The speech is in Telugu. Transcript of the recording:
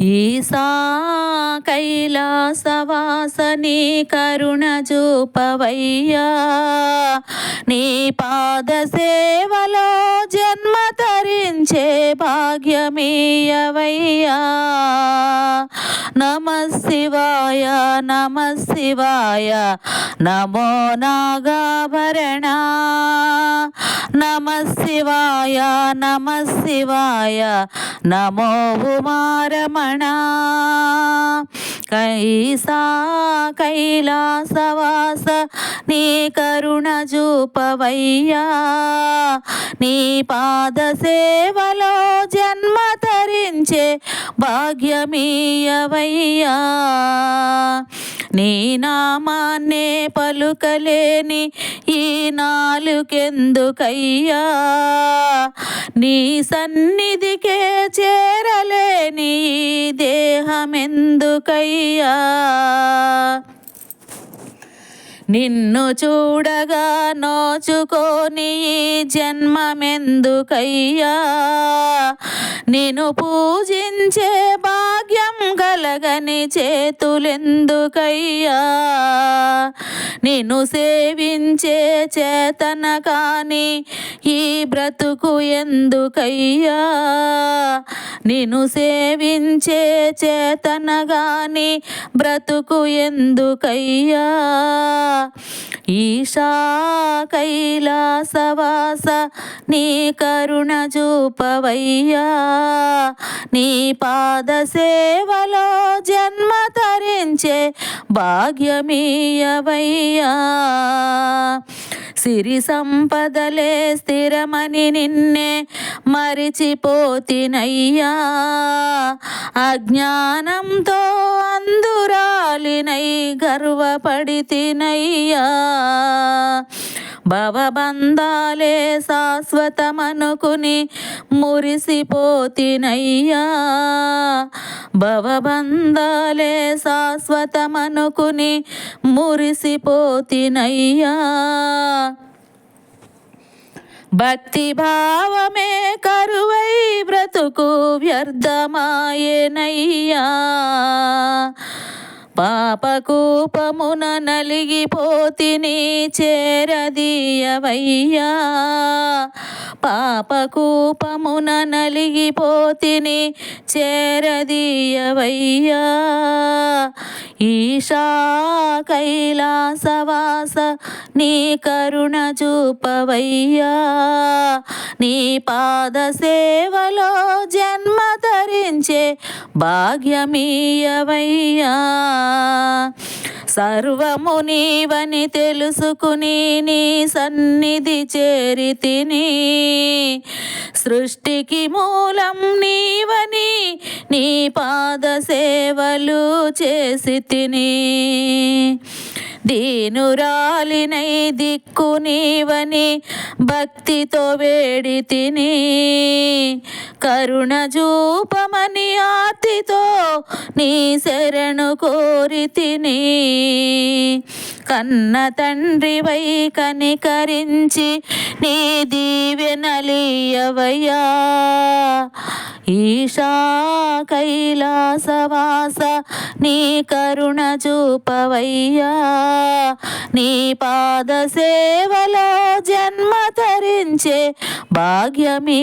ఈసా కైలాసవాసని కరుణ చూపవయ్యా. నీ పాద సేవలో జన్మ తరించే భాగ్యమీయవయ్యా. నమ శివాయ నమ శివాయ. నమో నాగాభరణా. నమ శివాయ నమ శివాయ నమో ఉమారమణ కైసా కైలాసవాస నీ కరుణ చూపవయ్యా. నీ పాద సేవలో జన్మ తరించే భాగ్యమీయవయ్యా. నీ నామాన్నే పలుకలేని ఈ నాలుకెందుకయ్యా? నీ సన్నిధికే చేరలేని ఈ దేహమెందుకయ్యా? నిన్ను చూడగా నోచుకొని జన్మమెందుకయ్యా? నిన్ను పూజించే భాగ్యం గలగని చేతులెందుకయ్యా? నిన్ను సేవించే చేతన కాని ఈ బ్రతుకు ఎందుకయ్యా? నిన్ను సేవించే చేతన గాని బ్రతుకు ఎందుకయ్యా? ఈశా కైలాసవాస నీ కరుణ చూపవయ్యా. నీ పాద సేవలో జన్మ తరించే భాగ్యమీయవయ్యా. సిరి సంపదలే స్థిరమని నిన్నే మరిచిపోతినయ్యా. అజ్ఞానంతో అందురాలిన గర్వపడితినయ్యా. భవబంధాలే శాశ్వతమనుకుని మురిసిపోతినయ్యా. భవబంధాలే శాశ్వతమనుకుని మురిసిపోతినయ్యా. భక్తి భావమే కరువై బ్రతుకు వ్యర్థమాయనయ్యా. పాపకూపమున నలిగిపోతిని చేరదీయవయ్యా. పాపకూపమున నలిగిపోతిని చేరదీయవయ్యా. ఈశా కైలాసవాస నీ కరుణ చూపవయ్యా. నీ పాద సేవలో జన్మ ధరించే భాగ్యమీయవయ్యా. సర్వము నీవని తెలుసుకుని నీ సన్నిధి చేరి తిని సృష్టికి మూలం నీవని నీ పాద సేవలు చేసి తిని దీనురాలినై దిక్కు నీవని భక్తితో వేడి తిని కరుణ చూపమని ఆర్తితో నీ శరణు కోరి తిని కన్న తండ్రివై కనికరించి నీ దీవెనలియవయ్యా ఈశా కైలాసవాస నీ కరుణ చూపవయ్యా. నీ పాద సేవలో జన్మ తరించే భాగ్యమీయవయ్యా.